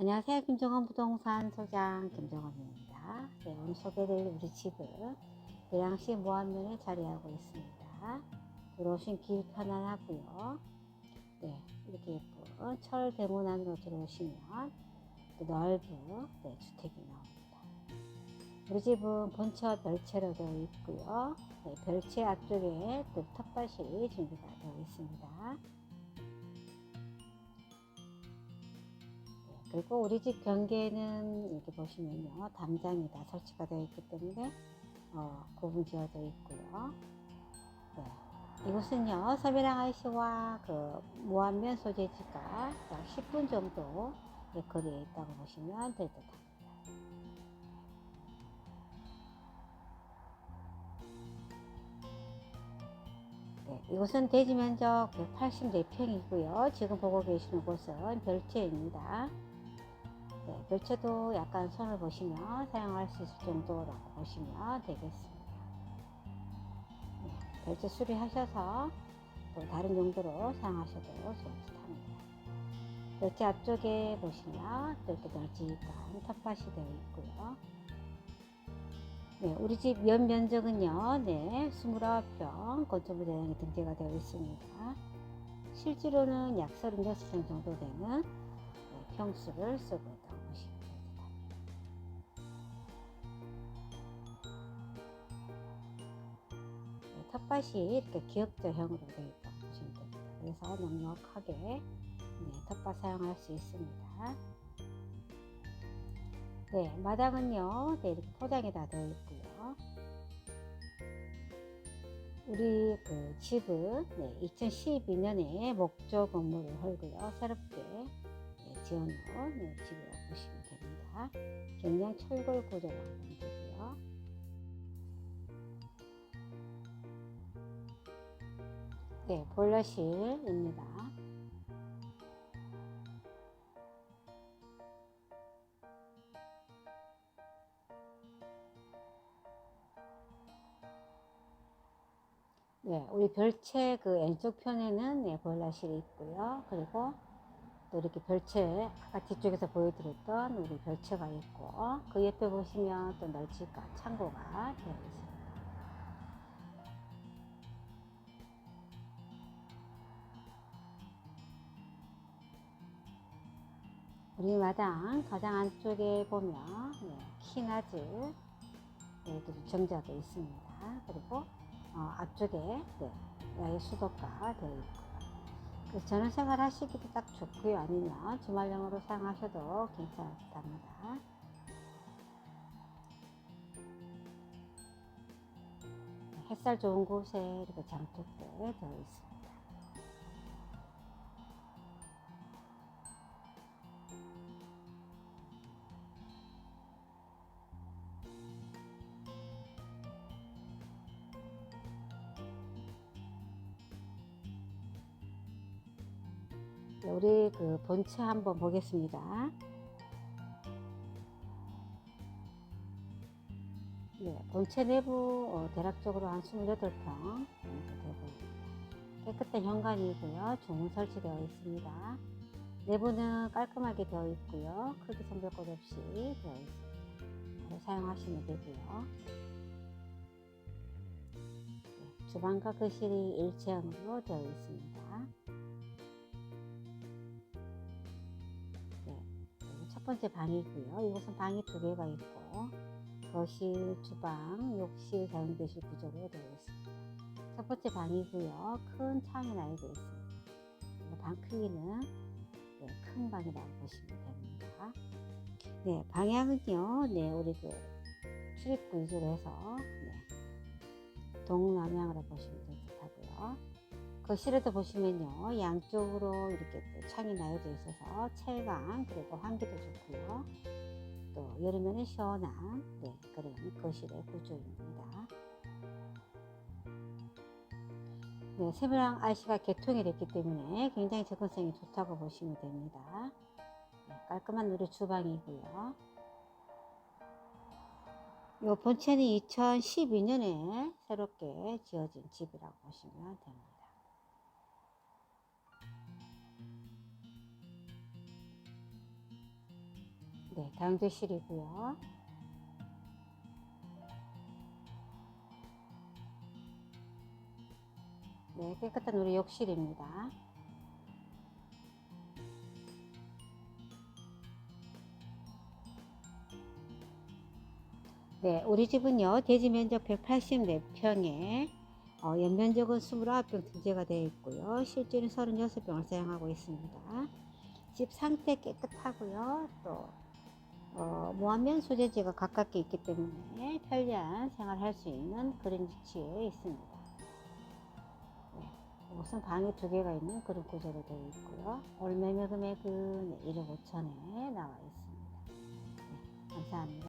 안녕하세요. 김정원 부동산 소장 김정원입니다. 네, 오늘 소개드릴 우리 집은 고양시 모안면에 자리하고 있습니다. 들어오신 길 편안하고요. 네, 이렇게 예쁜 철 대문 안으로 들어오시면 또 넓은 네, 주택이 나옵니다. 우리 집은 본처 별채로 되어 있고요. 네, 별채 앞쪽에 또 텃밭이 준비가 되어 있습니다. 그리고 우리 집 경계는 이렇게 보시면요 담장이 다 설치가 되어 있기 때문에 어, 구분 지어져 있고요. 네. 이곳은요 서비랑 IC와 그 무안면 소재지가 약 10분 정도 거리에 있다고 보시면 될 듯 합니다. 네, 이곳은 대지 면적 184평이고요. 지금 보고 계시는 곳은 별채입니다. 네, 별채도 약간 손을 보시면 사용할 수 있을 정도라고 보시면 되겠습니다. 네, 별채 수리하셔서 또 다른 용도로 사용하셔도 합니다. 별채 앞쪽에 보시면 또 이렇게 널찍한 텃밭이 되어 있고요. 네, 우리 집연 면적은요, 네, 29평 건축물 대장이 등재가 되어 있습니다. 실제로는 약 36평 정도 되는 네, 평수를 쓰고 텃밭이 이렇게 기역자형으로 되어 있다고 보시면 됩니다. 그래서 넉넉하게 네, 텃밭 사용할 수 있습니다. 네, 마당은요, 네, 이렇게 포장이 다 되어 있고요. 우리 그 집은 네, 2012년에 목조 건물을 헐고요. 새롭게 네, 지어놓은 네, 집이라고 보시면 됩니다. 경량 철골 구조로 되고요. 네, 보일러실입니다. 네, 우리 별채 그 왼쪽 편에는 네, 보일러실이 있고요. 그리고 또 이렇게 별채 아까 뒤쪽에서 보여드렸던 우리 별채가 있고 그 옆에 보시면 또 널찍한 창고가 되어 있습니다. 우리 마당 가장 안쪽에 보면 네, 키나즈 네, 정자도 있습니다. 그리고 어, 앞쪽에 네, 야외 수도가 되어 있고요. 그래서 저는 생활 하시기도 딱 좋고요. 아니면 주말용으로 사용하셔도 괜찮답니다. 햇살 좋은 곳에 이렇게 장독대 되어 있습니다. 우리 그 본체 한번 보겠습니다. 네, 본체 내부 어, 대략적으로 한 28평 정도 되고 깨끗한 현관이고요. 중문 설치되어 있습니다. 내부는 깔끔하게 되어 있고요. 크게 선별 것 없이 되어 있습니다. 바로 사용하시면 되고요. 네, 주방과 거실이 일체형으로 되어 있습니다. 번째 방이고요. 이곳은 방이 두 개가 있고 거실, 주방, 욕실 사용되실 구조로 되어 있습니다. 첫 번째 방이고요. 큰 창이 나게 되어 있습니다. 방 크기는 네, 큰 방이라고 보시면 됩니다. 네, 방향은요. 네, 우리 그 출입구 위주로 해서 네, 동남향으로 보시면. 거실에도 보시면요 양쪽으로 이렇게 또 창이 나여져 있어서 채광 그리고 환기도 좋고요. 또 여름에는 시원한 네, 그런 거실의 구조입니다. 네, 세면랑 RC가 개통이 됐기 때문에 굉장히 접근성이 좋다고 보시면 됩니다. 네, 깔끔한 우리 주방이고요. 이 본체는 2012년에 새롭게 지어진 집이라고 보시면 됩니다. 네, 당조실이고요. 네, 깨끗한 우리 욕실입니다. 네, 우리 집은요, 대지 면적 184평에 어, 연면적은 29평 등재가 되어 있고요. 실제는 36평을 사용하고 있습니다. 집 상태 깨끗하고요. 또 어, 무한면 소재지가 가깝게 있기 때문에 편리한 생활할 수 있는 그런 위치에 있습니다. 네, 우선 방이 두 개가 있는 그런 구조로 되어 있고요. 올 매매 금액은 1억 5천에 나와 있습니다. 네, 감사합니다.